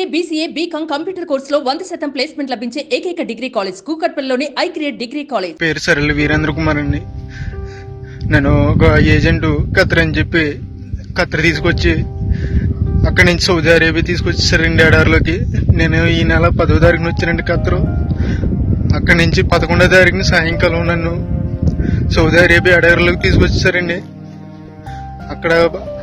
MBA BCA BCom computer కోర్సులో వంద శాతం ప్లేస్మెంట్ లభించే ఏకైక డిగ్రీ కాలేజ్ కూకట్పల్లిలోని ఐ క్రియేట్ డిగ్రీ కాలేజ్. పేరు సరళ వీరేంద్ర కుమార్ అండి. నేను ఒక ఏజెంట్ కత్ర అని చెప్పి కత్ర తీసుకొచ్చి అక్కడి నుంచి సౌదీ అరేబియా తీసుకొచ్చేసారండి ఎడారిలోకి నేను ఈ నెల పదో తారీఖున వచ్చానండి ఖత్తరు అక్కడి నుంచి పదకొండో తారీఖున సాయంకాలం నన్ను సౌదీ అరేబియా ఎడారిలోకి తీసుకొచ్చేసారండి అక్కడ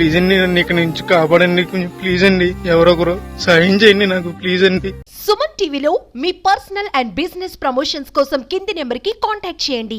ప్లీజ్ అండి నన్ను ఇక్కడ నుంచి కాపాడండి కొంచెం ప్లీజ్ అండి ఎవరొకరు సాయం చేయండి నాకు ప్లీజ్ అండి. సుమన్ టీవీలో మీ పర్సనల్ అండ్ బిజినెస్ ప్రమోషన్స్ కోసం కింది నెంబర్కి కాంటాక్ట్ చేయండి.